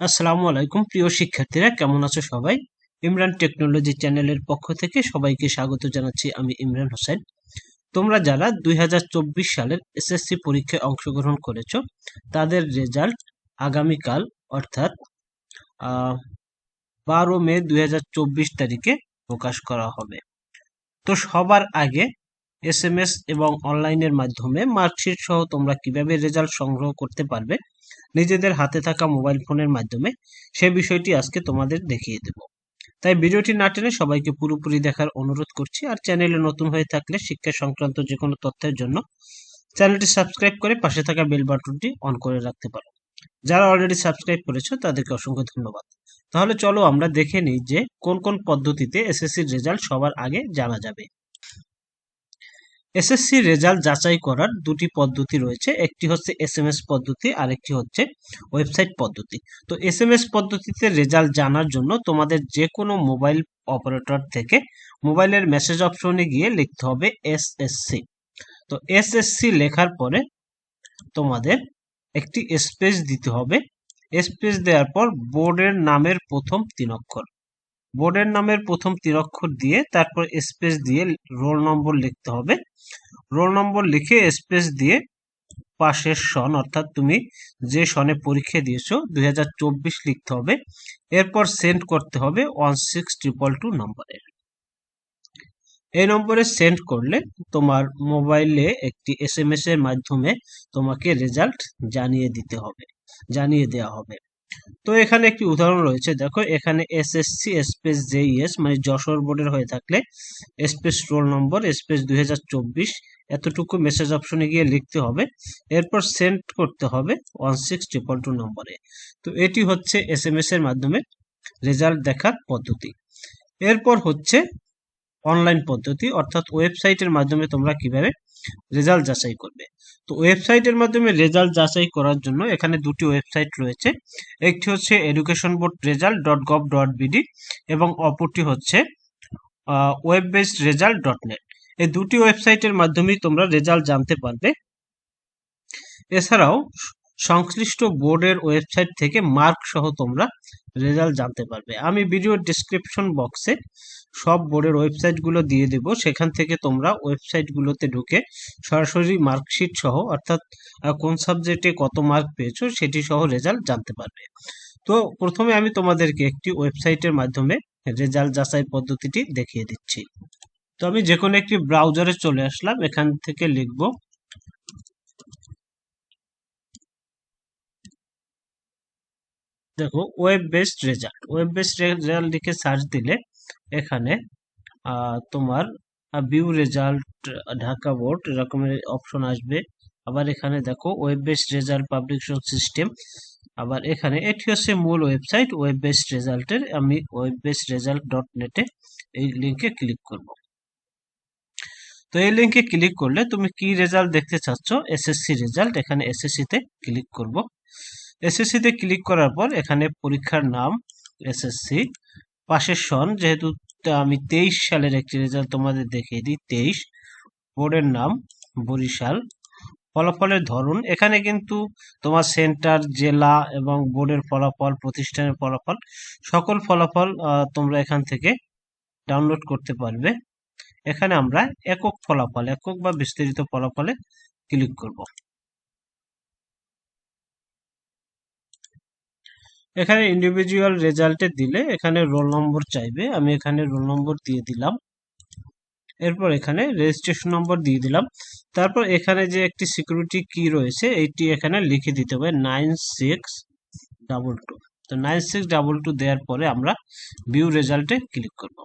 আসসালামু আলাইকুম, প্রিয় শিক্ষার্থীরা, কেমন আছো সবাই? ইমরান টেকনোলজি চ্যানেলের পক্ষ থেকে সবাইকে স্বাগত জানাচ্ছি আমি ইমরান হোসেন। তোমরা যারা দুই হাজার চব্বিশ সালের এসএসসি পরীক্ষায় অংশগ্রহণ করেছ, তাদের রেজাল্ট আগামীকাল, অর্থাৎ বারো মে দুই হাজার চব্বিশ তারিখে প্রকাশ করা হবে। তো সবার আগে এস এবং অনলাইনের মাধ্যমে মার্কশিট সহ তোমরা কীভাবে রেজাল্ট সংগ্রহ করতে পারবে নিজেদের হাতে থাকা মোবাইল ফোনের মাধ্যমে, সে বিষয়টি আজকে তোমাদের দেখিয়ে দেব। তাই ভিডিওটি না টেনে সবাইকে পুরোপুরি দেখার অনুরোধ করছি, আর চ্যানেলে নতুন হয়ে থাকলে শিক্ষা সংক্রান্ত যে কোনো তথ্যের জন্য চ্যানেলটি সাবস্ক্রাইব করে পাশে থাকা বেল বাটনটি অন করে রাখতে পারো। যারা অলরেডি সাবস্ক্রাইব করেছ, তাদেরকে অসংখ্য ধন্যবাদ। তাহলে চলো আমরা দেখে নিই যে কোন কোন পদ্ধতিতে এসএসসির রেজাল্ট সবার আগে জানা যাবে। এসএসসি রেজাল্ট যাচাই করার দুটি পদ্ধতি রয়েছে। একটি হচ্ছে এসএমএস পদ্ধতি আর একটি হচ্ছে ওয়েবসাইট পদ্ধতি। তো এসএমএস পদ্ধতিতে রেজাল্ট জানার জন্য তোমাদের যে কোনো মোবাইল অপারেটর থেকে মোবাইলের মেসেজ অপশনে গিয়ে লিখতে হবে এসএসসি। তো এসএসসি লেখার পরে তোমাদের একটি স্পেস দিতে হবে। স্পেস দেওয়ার পর বোর্ডের নামের প্রথম তিন অক্ষর। বোর্ডের নামের প্রথম তিন অক্ষর দিয়ে, তারপর স্পেস দিয়ে রোল নম্বর লিখতে হবে। রোল নম্বর লিখে স্পেস দিয়ে পাশের সন, অর্থাৎ তুমি যে সনে পরীক্ষা দিয়েছ, দুই হাজার চব্বিশ লিখতে হবে। এরপর সেন্ড করতে হবে ওয়ান সিক্স ট্রিপল টু নম্বরের এই নম্বরে সেন্ড করলে তোমার মোবাইলে একটি এস এম এস এর মাধ্যমে তোমাকে রেজাল্ট জানিয়ে দিতে হবে, জানিয়ে দেওয়া হবে। তো এখানে একটি উদাহরণ রয়েছে। দেখো, এখানে এসএসসি স্পেস জেইএস মানে যশোর বোর্ডের হয়ে থাকলে স্পেস রোল নম্বর স্পেস দুই এতটুকু মেসেজ অপশনে গিয়ে লিখতে হবে। এরপর সেন্ড করতে হবে ওয়ান সিক্স ট্রিপল টু নম্বরে তো এটি হচ্ছে এস এম এর মাধ্যমে রেজাল্ট দেখার পদ্ধতি। এরপর হচ্ছে অনলাইন পদ্ধতি, অর্থাৎ ওয়েবসাইটের মাধ্যমে তোমরা কীভাবে রেজাল্ট যাচাই করবে। তো ওয়েবসাইটের মাধ্যমে রেজাল্ট যাচাই করার জন্য এখানে দুটি ওয়েবসাইট রয়েছে। একটি হচ্ছে education board result dot gov dot BD এবং অপরটি হচ্ছে web based result dot net এই দুটি ওয়েবসাইটের মাধ্যমেই তোমরা রেজাল্ট জানতে পারবে। এছাড়াও সংশ্লিষ্ট বোর্ডের ওয়েবসাইট থেকে মার্ক সহ তোমরা রেজাল্ট জানতে পারবে। আমি ভিডিওর ডিসক্রিপশন বক্সে সব বোর্ডের ওয়েবসাইটগুলো দিয়ে দেব। সেখান থেকে তোমরা ওয়েবসাইটগুলোতে ঢুকে সরাসরি মার্কশিট সহ, অর্থাৎ কোন সাবজেক্টে কত মার্ক পেয়েছ সেটি সহ রেজাল্ট জানতে পারবে। তো প্রথমে আমি তোমাদেরকে একটি ওয়েবসাইটের মাধ্যমে রেজাল্ট যাচাই পদ্ধতিটি দেখিয়ে দিচ্ছি। তো আমি যে কোনো একটি ব্রাউজারে চলে আসলাম। এখান থেকে লিখব দেখো web based result web based result লিখে সার্চ দিলে এখানে তোমার ভিউ রেজাল্ট ঢাকা বোর্ড এরকমের অপশন আসবে। আবার এখানে দেখো web based result publication system আবার এখানে এটি হচ্ছে মূল ওয়েবসাইট ওয়েব বেসড রেজাল্টের আমি ওয়েব বেসড রেজাল্ট ডট নেটে এই লিঙ্কে ক্লিক করব। তো এই লিঙ্কে ক্লিক করলে তুমি কি রেজাল্ট দেখতে চাচ্ছ? এসএসসি রেজাল্ট এখানে এসএসসি তে ক্লিক করব। এসএসসি তে ক্লিক করার পর এখানে পরীক্ষার নাম এসএসসি পাশের সন, যেহেতু আমি তেইশ সালের একটি রেজাল্ট তোমাদের দেখিয়ে দিই, তেইশ। বোর্ডের নাম বরিশাল। ফলাফলের ধরন, এখানে কিন্তু তোমার সেন্টার জেলা এবং বোর্ডের ফলাফল, প্রতিষ্ঠানের ফলাফল, সকল ফলাফল তোমরা এখান থেকে ডাউনলোড করতে পারবে। এখানে আমরা একক ফলাফল, একক বা বিস্তারিত ফলাফলে ক্লিক করব। এখানে ইন্ডিভিজুয়াল রেজাল্টে দিলে এখানে রোল নম্বর চাইবে, আমি এখানে রোল নম্বর দিয়ে দিলাম। এরপর এখানে রেজিস্ট্রেশন নম্বর দিয়ে দিলাম। তারপর এখানে যে একটি সিকিউরিটি কি রয়েছে, এইটি এখানে লিখে দিতে হবে নাইন সিক্স ডাবল টু তো নাইন সিক্স ডাবল টু দেওয়ার পরে আমরা ভিউ রেজাল্টে ক্লিক করব।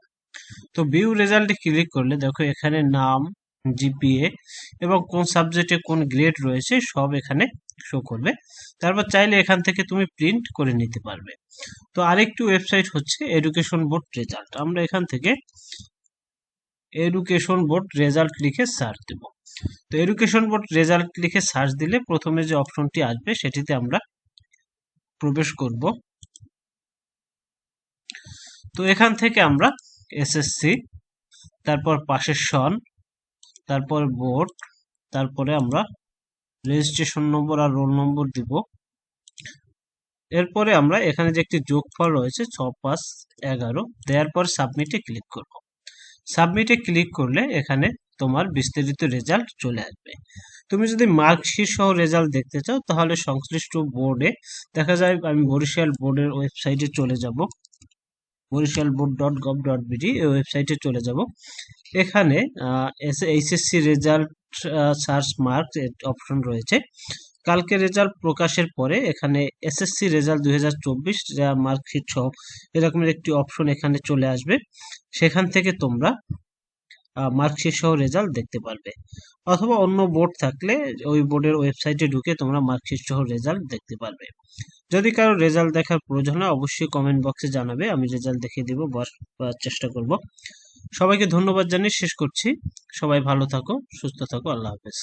তো ভিউ রেজাল্টে ক্লিক করলে দেখো এখানে নাম জিপিএ এবং কোন সাবজেক্টে কোন গ্রেড রয়েছে, সব এখানে শো করবে। তারপর চাইলে এখান থেকে তুমি প্রিন্ট করে নিতে পারবে। তো আরেকটি ওয়েবসাইট হচ্ছে এডুকেশন বোর্ড রেজাল্ট আমরা এখান থেকে এডুকেশন বোর্ড রেজাল্ট লিখে সার্চ দেব। তো এডুকেশন বোর্ড রেজাল্ট লিখে সার্চ দিলে প্রথমে যে অপশনটি আসবে সেটিতে আমরা প্রবেশ করব। তো এখান থেকে আমরা এসএসসি তারপর পাশের সন, তারপর বোর্ড তারপরে আমরা রেজিস্ট্রেশন নম্বর আর রোল নম্বর দিব। এরপরে আমরা এখানে যে একটি যোগফল রয়েছে ছ পাঁচ এগারো দেওয়ার পর সাবমিটে ক্লিক করব। সাবমিটে ক্লিক করলে এখানে তোমার বিস্তারিত রেজাল্ট চলে আসবে। তুমি যদি মার্কশিট সহ রেজাল্ট দেখতে চাও, তাহলে সংশ্লিষ্ট বোর্ডে দেখা যায় আমি বরিশাল বোর্ডের ওয়েবসাইটে চলে যাব। Barishal board dot gov dot BD ওয়েবসাইটে চলে যাব। এখানে HSC result search mark option রয়েছে। কালকে রেজাল্ট প্রকাশের পরে এখানে এসএসসি রেজাল্ট দুই হাজার চব্বিশ, যা মার্কশিট সহ এরকমের একটি অপশন এখানে চলে আসবে। সেখান থেকে তোমরা মার্কশিট সহ রেজাল্ট দেখতে পারবে। অথবা অন্য বোর্ড থাকলে ওই বোর্ডের ওয়েবসাইটে ঢুকে তোমরা মার্কশিট সহ রেজাল্ট দেখতে পারবে। যদি কারও রেজাল্ট দেখার প্রয়োজন হয়, অবশ্যই কমেন্ট বক্সে জানাবে, আমি রেজাল্ট দেখিয়ে দিব চেষ্টা করব। সবাইকে ধন্যবাদ জানিয়ে শেষ করছি। সবাই ভালো থাকো সুস্থ থাকো আল্লাহ হাফেজ।